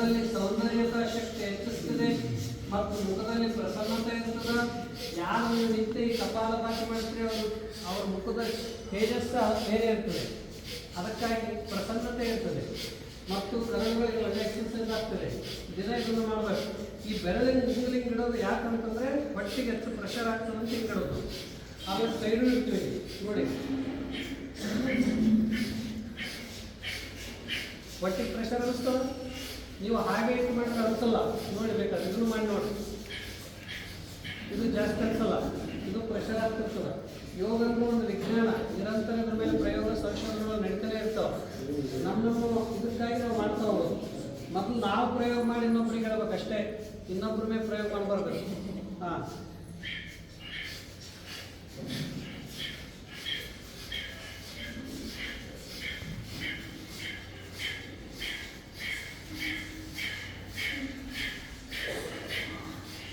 ಮುಖದಲ್ಲಿ ಸೌಂದರ್ಯದ ಶಕ್ತಿ ಹೆಚ್ಚಿಸ್ತದೆ ಮತ್ತು ಮುಖದಲ್ಲಿ ಪ್ರಸನ್ನತೆ ಇರ್ತದ. ಯಾರು ನೀವು ನಿತ್ಯ ಈ ಕಪಾಲ ಭಾಷೆ ಮಾಡ್ತೀರಿ ಅವರು? ಅವ್ರ ಮುಖದ ತೇಜಸ್ಸ ಬೇರೆ ಇರ್ತದೆ. ಅದಕ್ಕಾಗಿ ಪ್ರಸನ್ನತೆ ಇರ್ತದೆ. ಮತ್ತು ಕರಳುಗಳಿಗೆ ಒಳ್ಳೆ ಎಕ್ಸರ್ಸೈಸ್ ಆಗ್ತದೆ. ದಿನ ಇದನ್ನು ಮಾಡಬೇಕು. ಈ ಬೆರಳಿನ ಹಿಂಗ್ಲಿಂಗ್ ಇಡೋದು ಯಾಕಂತಂದ್ರೆ ಹೊಟ್ಟಿಗೆ ಹೆಚ್ಚು ಪ್ರೆಷರ್ ಆಗ್ತದೆ ಅಂತ ಹಿಂಗಿಡೋದು ಆಮೇಲೆ ಸೈಡು ಇಡ್ತೀವಿ. ನೋಡಿ. ಹೊಟ್ಟಿಗೆ ಪ್ರೆಷರ್ ಅನಿಸ್ತದ ನೀವು ಹಾಗೆ ಇಟ್ಟು ಮಾಡಿದ್ರೆ ಅನಿಸಲ್ಲ ನೋಡಿ ಬೇಕಾದ್ರೆ ಇದನ್ನು ಮಾಡಿ ನೋಡಿ. ಇದು ಜಾಸ್ತಿ ಅನ್ಸಲ್ಲ ಇದು ಪ್ರೆಷರ್ ಆಗ್ತಿರ್ತದೆ ಯೋಗ ಅಂದ್ರೆ ಒಂದು ವಿಜ್ಞಾನ. ನಿರಂತರ ಇದ್ರ ಮೇಲೆ ಪ್ರಯೋಗ, ಸಂಶೋಧನೆಗಳು ನಡೀತಾನೆ ಇರ್ತಾವೆ. ನಮ್ಮ ನಮ್ಮ ಇದಕ್ಕಾಗಿ ನಾವು ಮಾಡ್ತಾ ಹೋಗೋದು ಮೊದಲು ನಾವು ಪ್ರಯೋಗ ಮಾಡಿ ಇನ್ನೊಬ್ರಿಗೆ ಹೇಳ್ಬೇಕಷ್ಟೇ. ಇನ್ನೊಬ್ಬರ ಮೇಲೆ ಪ್ರಯೋಗ ಮಾಡಬಾರ್ದು. ಹಾಂ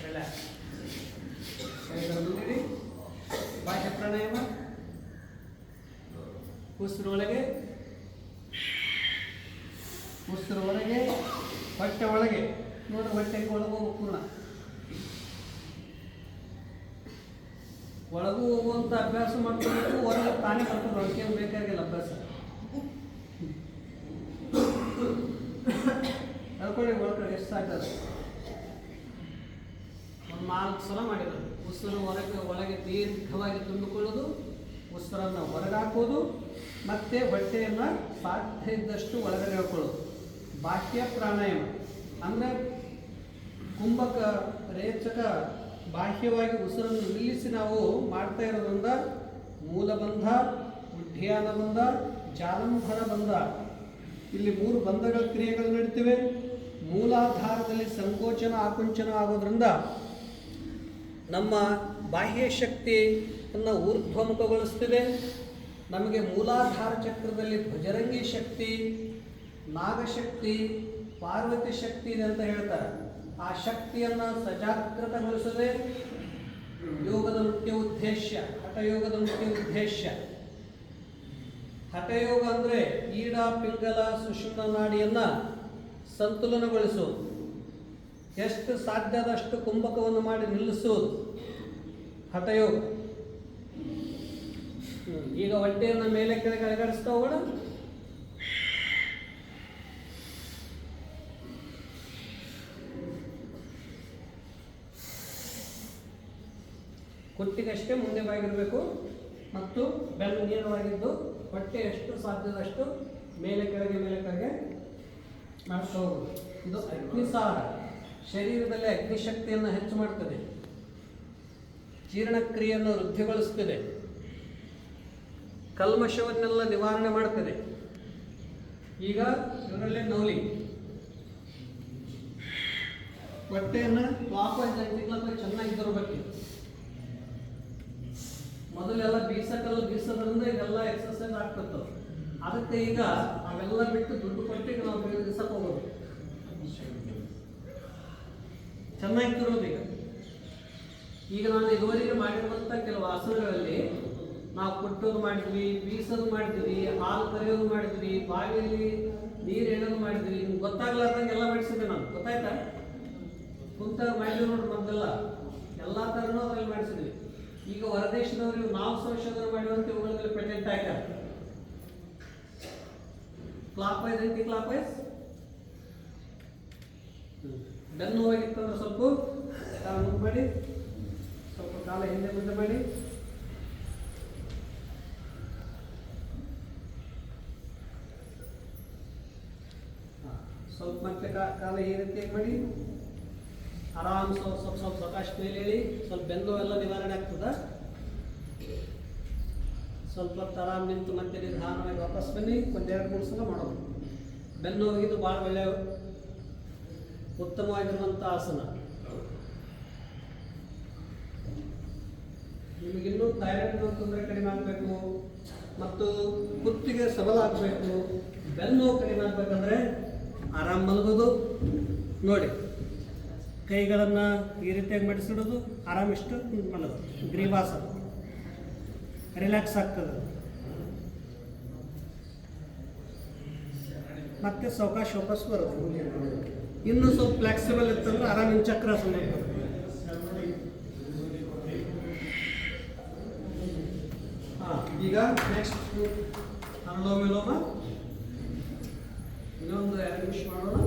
ರಿಲ್ಯಾಕ್ಸ್ ಕೈಗಳು ಮುಂದಿಡಿ ಬಾಹ್ಯ ಪ್ರಾಣಾಯಾಮ ಉಸಿರೊಳಗೆ. ಉಸಿರು ಒಳಗೆ ಹೊಟ್ಟೆ ಒಳಗೆ. ನೋಡಿ ಹೊಟ್ಟೆಗೆ ಒಳಗೆ ಪೂರ್ಣ. ಒಳಗೂ ಹೋಗುವಂಥ ಅಭ್ಯಾಸ ಮಾಡ್ಕೊಬೇಕು, ಹೊರಗೆ ತಾನೇ ಒಳಗೆ ಏನು ಬೇಕಾಗಿಲ್ಲ ಅಭ್ಯಾಸ. ಹೇಳ್ಕೊಳ್ಳಿ ಒಳಗಡೆ ಎಷ್ಟು ಸಾಕದು ಒಂದು ನಾಲ್ಕು ಸಲ ಮಾಡಿದ್ರು ಉಸಿರು ಹೊರಗೆ, ಒಳಗೆ ದೀರ್ಘವಾಗಿ ತುಂಬಿಕೊಳ್ಳೋದು, ಉಸಿರನ್ನು ಹೊರಗಾಕೋದು ಮತ್ತೆ ಹೊಟ್ಟೆಯನ್ನು ಸಾಧ್ಯ ಇದ್ದಷ್ಟು ಒಳಗಡೆ ಹೇಳ್ಕೊಳ್ಳೋದು ಬಾಹ್ಯ ಪ್ರಾಣಾಯಾಮ. ಅಂದರೆ ಕುಂಭಕ ರೇಚಕ ಬಾಹ್ಯವಾಗಿ ಉಸಿರನ್ನು ನಿಲ್ಲಿಸಿ ನಾವು ಮಾಡ್ತಾ ಇರೋದ್ರಿಂದ ಮೂಲಬಂಧ ಉಡ್ಡಿಯಾನ ಬಂಧ ಜಾಲಂಧರ ಬಂಧ. ಇಲ್ಲಿ ಮೂರು ಬಂಧಗಳ ಕ್ರಿಯೆಗಳು ನಡೀತಿವೆ. ಮೂಲಾಧಾರದಲ್ಲಿ ಸಂಕೋಚನ ಆಕುಂಚನ ಆಗೋದ್ರಿಂದ ನಮ್ಮ ಬಾಹ್ಯ ಶಕ್ತಿಯನ್ನು ಊರ್ಧ್ವಮುಖಗೊಳಿಸ್ತಿದೆ. ನಮಗೆ ಮೂಲಾಧಾರ ಚಕ್ರದಲ್ಲಿ ಭಜರಂಗಿ ಶಕ್ತಿ, ನಾಗಶಕ್ತಿ, ಪಾರ್ವತಿ ಶಕ್ತಿ ಇದೆ ಅಂತ ಹೇಳ್ತಾರೆ. ಆ ಶಕ್ತಿಯನ್ನು ಸಜಾಗೃತಗೊಳಿಸದೆ ಯೋಗದ ಮುಖ್ಯ ಉದ್ದೇಶ ಹಠಯೋಗದ ಮುಖ್ಯ ಉದ್ದೇಶ ಹಠಯೋಗ ಅಂದರೆ ಈಡ, ಪಿಂಗಲ ಸುಷುಮ್ನ ನಾಡಿಯನ್ನು ಸಂತುಲನಗೊಳಿಸುವುದು. ಎಷ್ಟು ಸಾಧ್ಯದಷ್ಟು ಕುಂಭಕವನ್ನು ಮಾಡಿ ನಿಲ್ಲಿಸುವುದು. ಹಠಯೋಗ. ಈಗ ಹೊಟ್ಟೆಯನ್ನು ಮೇಲೆ ಕೆಳಗೆ ಅಲಗಡಿಸ್ತಾ ಹೋಗೋಣ. ಕುತ್ತಿಗಷ್ಟೇ ಮುಂದೆ ಬಾಗಿರಬೇಕು. ಮತ್ತು ಬೆನ್ನು ನೇರವಾಗಿದ್ದು ಹೊಟ್ಟೆ ಎಷ್ಟು ಸಾಧ್ಯದಷ್ಟು ಮೇಲೆ ಕೆಳಗೆ ಮೇಲೆ ಕೆಳಗೆ ಮಾಡ್ತಾ ಹೋಗೋದು ಇದು ಅಗ್ನಿಸಾರ. ಶರೀರದಲ್ಲಿ ಅಗ್ನಿಶಕ್ತಿಯನ್ನು ಹೆಚ್ಚು ಮಾಡ್ತದೆ. ಜೀರ್ಣಕ್ರಿಯೆಯನ್ನು ವೃದ್ಧಿಗೊಳಿಸ್ತದೆ. ಕಲ್ಮಶವನ್ನೆಲ್ಲ ನಿವಾರಣೆ ಮಾಡ್ತದೆ. ಈಗ ಇದರಲ್ಲೇ ನೌಲಿ ಬಟ್ಟೆಯನ್ನು ಕ್ಲಾಕ್ವೈಸ್ ಆ್ಯಂಟಿ ಕ್ಲಾಕ್ವೈಸ್ ಚೆನ್ನಾಗಿ ಬರಬೇಕು ಮೊದಲೆಲ್ಲ ಬೀಸಕಲ್ಲು ಬೀಸೋದ್ರಿಂದ ಇದೆಲ್ಲ ಎಕ್ಸಸೈಸ್ ಆಗ್ತಿತ್ತು ಅದಕ್ಕೆ ಈಗ ಅವೆಲ್ಲ ಬಿಟ್ಟು ದುಡ್ಡು ಕೊಟ್ಟು ನಾವು ದಿವಸ ಹೋಗೋದು. ಚೆನ್ನಾಗಿ ತಿರೋದು ಈಗ. ಈಗ ನಾನು ಇದುವರೆಗೆ ಮಾಡಿರುವಂಥ ಕೆಲವು ಆಸನಗಳಲ್ಲಿ ನಾವು ಕುಟ್ಟೋದು ಮಾಡಿದ್ವಿ, ಬೀಸೋದು ಮಾಡಿದ್ವಿ, ಹಾಲು ಕರೆಯೋದು ಮಾಡಿದ್ವಿ, ಬಾವಿಯಲ್ಲಿ ನೀರು ಎಳೆಯೋದು ಮಾಡಿದ್ವಿ. ನಿಮ್ಗೆ ಗೊತ್ತಾಗ್ಲಾರ್ದಂಗೆ ಎಲ್ಲ ಮಾಡಿಸಿದ್ದೆ ನಾನು. ಗೊತ್ತಾಯ್ತಾ? ಕುಂತ ಮಾಡಿದ್ವಿ ನೋಡಿ ನಮ್ದೆಲ್ಲ. ಎಲ್ಲ ಥರನೂ ಅದ್ರಲ್ಲಿ ಮಾಡಿಸಿದ್ವಿ. ಈಗ ಹೊರದೇಶದವರು ನಾವು ಸಂಶೋಧನೆ ಮಾಡಿರುವಂಥ ಇವುಗಳಲ್ಲಿ ಪೇಟೆಂಟ್ ಹಾಕ್ಯಾರ ಕ್ಲಾಕ್ ವೈಸ್ ಐತಿ ಕ್ಲಾಕ್ ವೈಸ್ ಬೆನ್ನು ಹೋಗಿತ್ತು ಅಂದ್ರೆ ಸ್ವಲ್ಪ ಕಾಲ ಮುಂದೆ ಮಾಡಿ, ಸ್ವಲ್ಪ ಕಾಲ ಹಿಂದೆ ಮುಂದೆ ಮಾಡಿ ಹಾ, ಸ್ವಲ್ಪ ಮತ್ತೆ ಕಾಲ ಈ ಮಾಡಿ. ಆರಾಮ್ ಸ್ವಲ್ಪ ಸ್ವಲ್ಪ ಸ್ವಲ್ಪ ಸಾಕಷ್ಟು ಮೇಲೆ ಹೇಳಿ. ಸ್ವಲ್ಪ ಬೆನ್ನು ಎಲ್ಲ ನಿವಾರಣೆ ಆಗ್ತದ? ಸ್ವಲ್ಪ ಹೊತ್ತು ಆರಾಮ್ ನಿಂತು ಮತ್ತೆ ನಿಧಾನವಾಗಿ ವಾಪಸ್ ಬನ್ನಿ. ಒಂದೆರಡು ಮೂರು ಸಲ ಮಾಡೋದು ಬೆನ್ನು ಹೋಗಿದ್ದು ಭಾಳ ಒಳ್ಳೆಯ ಉತ್ತಮವಾಗಿರುವಂಥ ಆಸನ. ನಿಮಗಿನ್ನೂ ಥೈರಾಯ್ಡ್ ತೊಂದರೆ ಕಡಿಮೆ ಆಗಬೇಕು. ಮತ್ತು ಕುತ್ತಿಗೆ ಸಬಲ ಆಗಬೇಕು ಬೆನ್ನು ಕಡಿಮೆ ಆಗಬೇಕಂದ್ರೆ ಆರಾಮ್ ಮಲಗೋದು ನೋಡಿ, ಕೈಗಳನ್ನು ಈ ರೀತಿಯಾಗಿ ಮಡಿಸಿಡೋದು ಆರಾಮ್ ಇಷ್ಟು ಮಲಗೋದು ಗ್ರೀವಾಸ. ರಿಲ್ಯಾಕ್ಸ್ ಆಗ್ತದೆ. ಮತ್ತೆ ಸಾವಕಾಶ ವಾಪಸ್ ಬರೋದು. ಇನ್ನೂ ಸ್ವಲ್ಪ ಫ್ಲೆಕ್ಸಿಬಲ್ ಇತ್ತಂದ್ರೆ ಆರಾಮಿನ ಚಕ್ರ ಸುಮ್ಮನೆ ಈಗ ನೆಕ್ಸ್ಟ್ ಅನುಲೋಮ ವಿಲೋಮ. Krishna.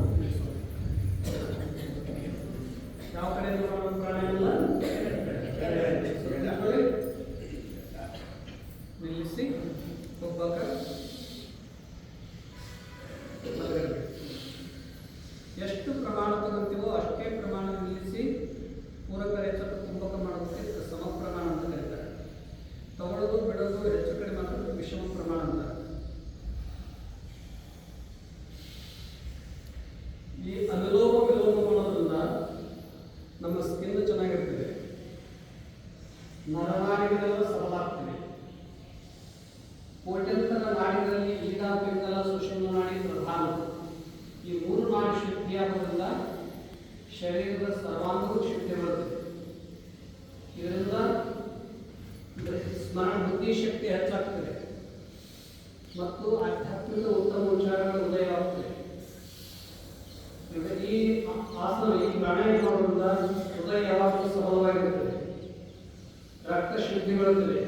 ಮತ್ತು ಅಧ್ಯಾತ್ಮಿಕ ಉತ್ತಮ ವಿಚಾರಗಳ ಉದಯ ಆಗುತ್ತದೆ ಈ ಆಸನ, ಈ ಪ್ರಾಣಾಯಾಮ ಮಾಡೋದ್ರಿಂದ ಹೃದಯ ಯಾವಾಗಲೂ ಸಬಲವಾಗಿರುತ್ತದೆ. ರಕ್ತ ಶುದ್ಧಿಗೊಳ್ಳುತ್ತದೆ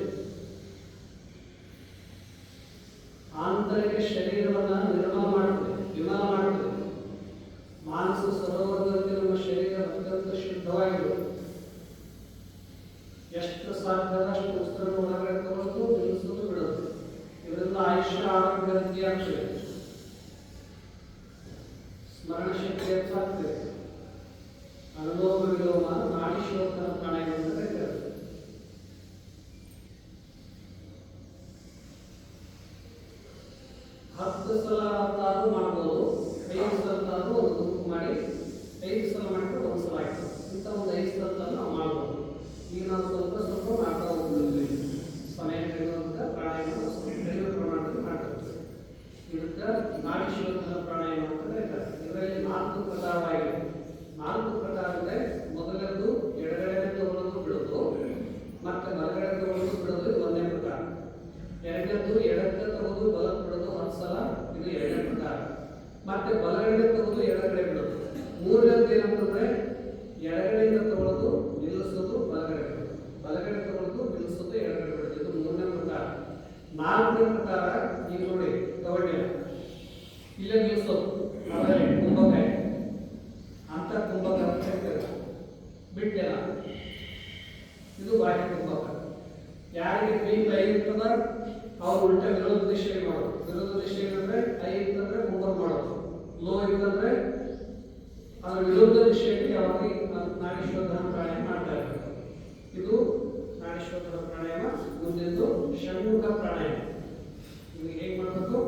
ಎಡಗಡೆದು ಎಡಗಡೆ ತಗೋದು ಬಲ ಬಿಡೋದು ಹತ್ತು ಸಲ ಇದು ಎರಡನೇ ಪ್ರಕಾರ. ಮತ್ತೆ ಬಲಗಡೆ ತಗೋದು, ಎಡಗಡೆ ಬಿಡೋದು. ಮೂರನೇದು ಏನಂತಂದ್ರೆ, ಎಡಗಡೆಯಿಂದ ತಗೊಳ್ಳೋದು ನಿಲ್ಲಿಸೋದು, ಬಲಗಡೆ ಬಲಗಡೆ ತಗೊಳ್ಳೋದು ನಿಲ್ಲಿಸೋದು, ಎಡಗಡೆ ಬಿಡೋದು. ಇದು ಮೂರನೇ ಪ್ರಕಾರ. ನಾಲ್ಕನೇ ಪ್ರಕಾರ, ಈಗ ನೋಡಿ ತಗೊಂಡಿಲ್ಲ ಇಲ್ಲೇ ನಿಲ್ಲಿಸೋದು. ಅವ್ರು ಉಲ್ಟಾ ವಿರೋಧ ದಿಶೆ ಮಾಡೋದು. ವಿರೋಧ ದಿಶೆ ಅಂದ್ರೆ ಐ ಇತ್ತಂದ್ರೆ ಮುಂದೆ ಮಾಡೋದು. ಲೋ ಇತ್ತಂದ್ರೆ ಅದರ ವಿರುದ್ಧ ದಿಶೆಯಲ್ಲಿ ಯಾವಾಗ ನಾಡೀಶ್ವರ್ಧನ ಪ್ರಾಣಾಯಾಮ ಮಾಡ್ತಾ ಇರ್ಬೇಕು ಇದು ನಾಡೀಶ್ವರ್ಧನ ಪ್ರಾಣಾಯಾಮ, ಮುಂದಿದ್ದು ಷಣ್ಮುಖ ಪ್ರಾಣಾಯಾಮ. ನೀವು ಹೇಗೆ ಮಾಡಬೇಕು?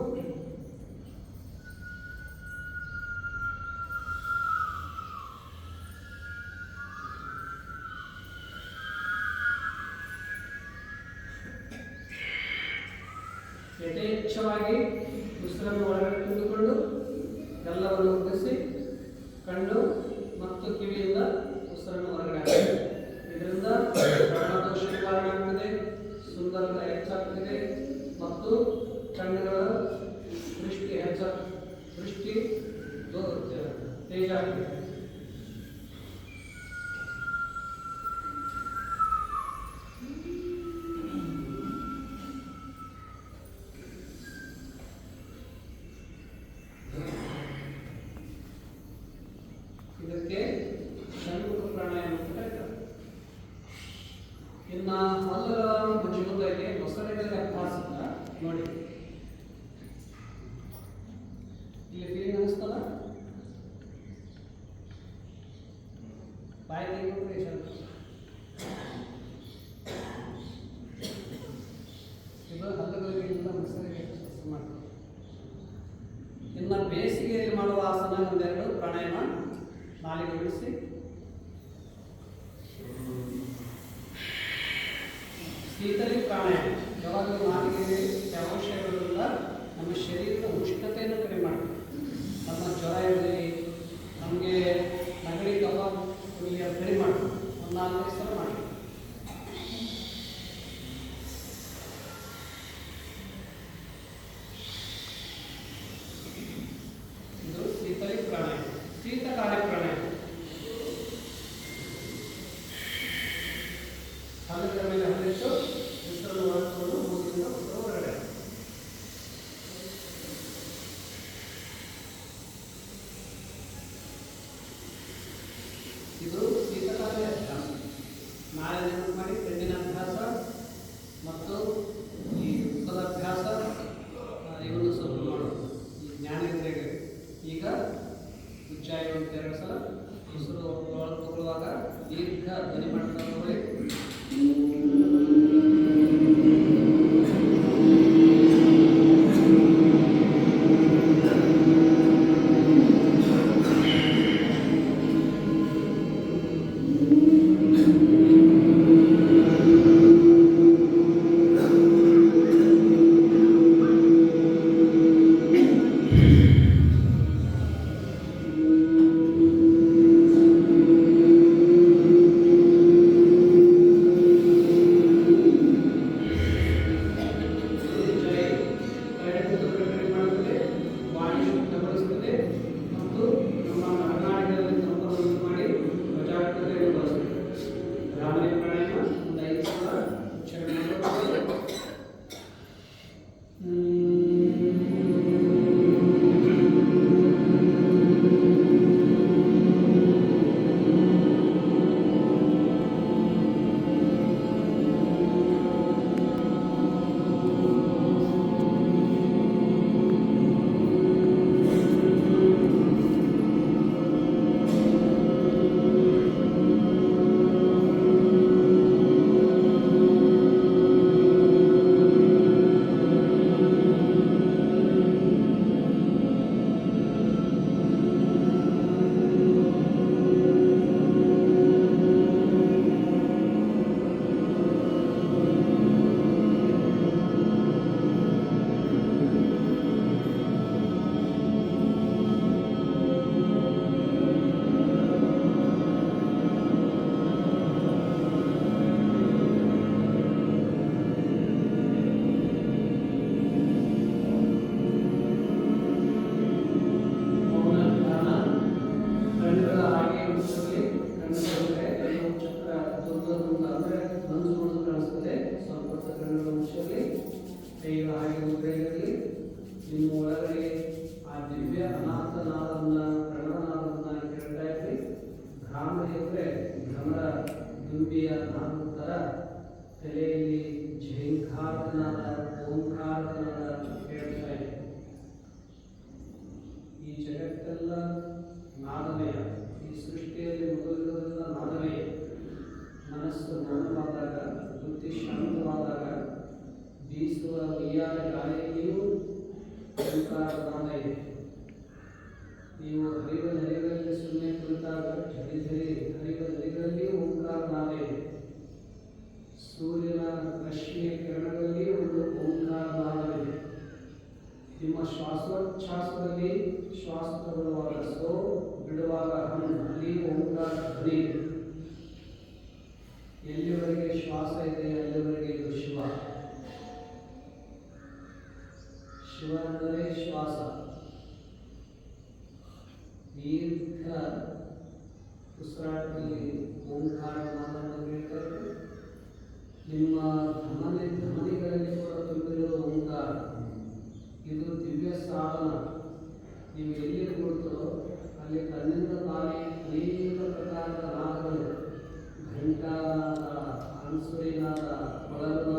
ಸ್ಪಷ್ಟವಾಗಿ ಉಸಿರನ್ನು ಒಳಗಡೆ ತೆಗೆದುಕೊಂಡು ಎಲ್ಲವನ್ನು ಒಪ್ಪಿಸಿ ಕಣ್ಣು ಮತ್ತು ಕಿವಿಯಿಂದ ಉಸಿರನ್ನು ಹೊರಗಡೆ ಹಾಕಿ. ಇದರಿಂದ ಪ್ರಾಣದೋಷ ನಿವಾರಣೆ ಆಗ್ತದೆ ಸುಂದರತೆ ಹೆಚ್ಚಾಗ್ತದೆ ಮತ್ತು ಕಣ್ಣುಗಳ ದೃಷ್ಟಿ ಹೆಚ್ಚ ದೃಷ್ಟಿ ತೇಜ ಆಗ್ತದೆ రాయలీ ಮಾಡುವಾಗ ದೀರ್ಘ ಧ್ವನಿಮಂಡಲವೇ Deus ಶಿವನಲ್ಲೇ ಶ್ವಾಸ ದೀರ್ಘ ಉಸಿರಾಟದಲ್ಲಿ ಓಂಕಾರವನ್ನು ಹೇಳ್ತಾರೆ ನಿಮ್ಮ ಧಮನೆ ಧಮನಿಗಳಲ್ಲಿ ಕೂಡ ತುಂಬಿರುವ ಓಂಕಾರ, ಇದು ದಿವ್ಯ ಸಾಧನ ನೀವು ಎಲ್ಲಿ ಕೊಡ್ತೋ ಅಲ್ಲಿ ಕಣ್ಣಿಂದ ತಾಯಿ ಅನೇಕ ಪ್ರಕಾರದ ನಾದಗಳು ಘಂಟಾದ ಅನುಸರಿನಾದ ಆನ್ಸುರಿ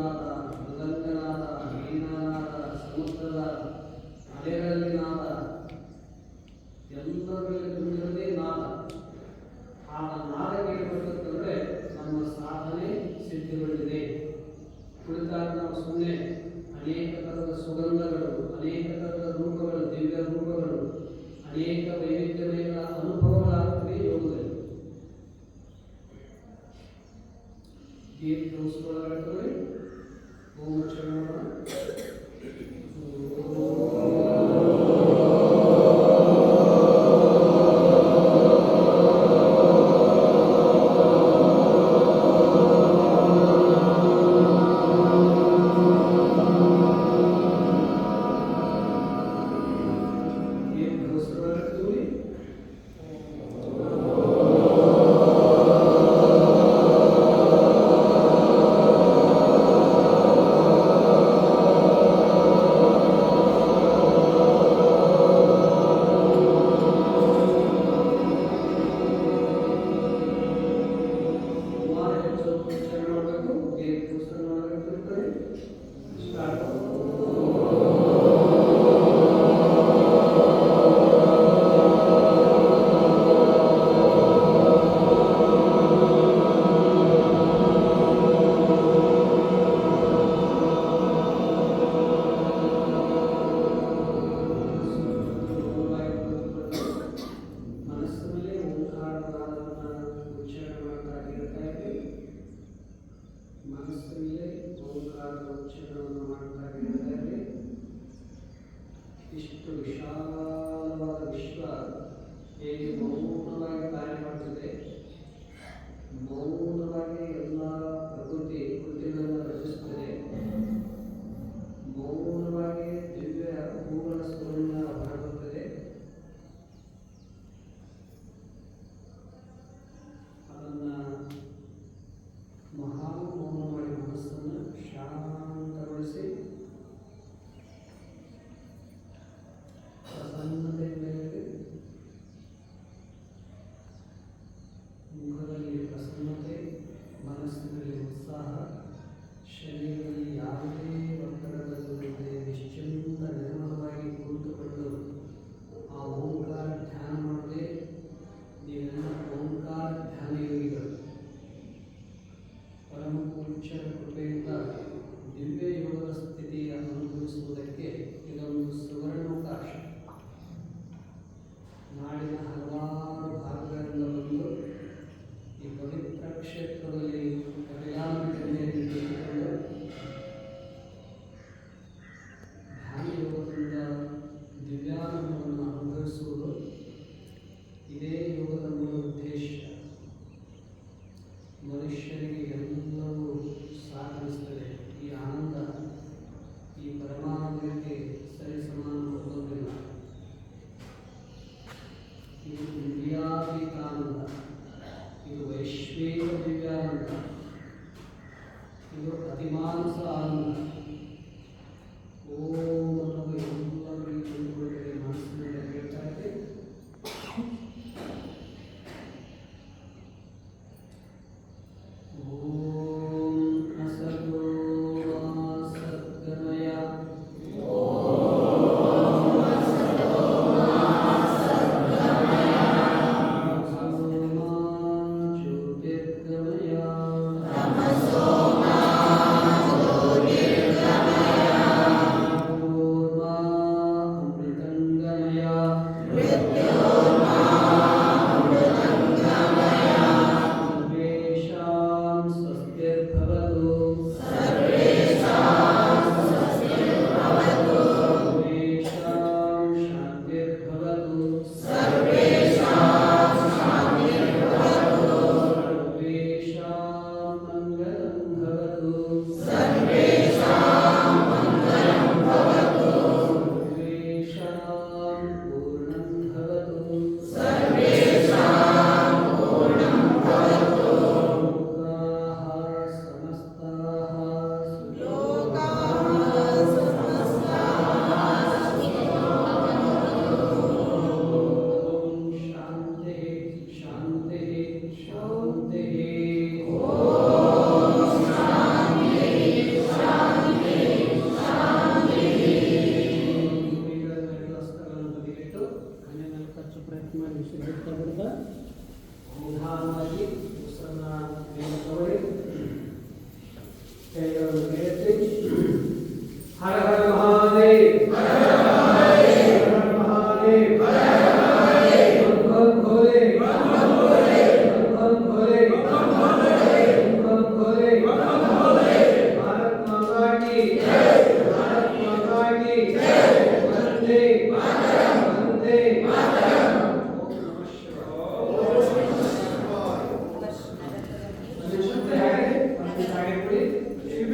Hare Hare Mahadev. Hare Hare.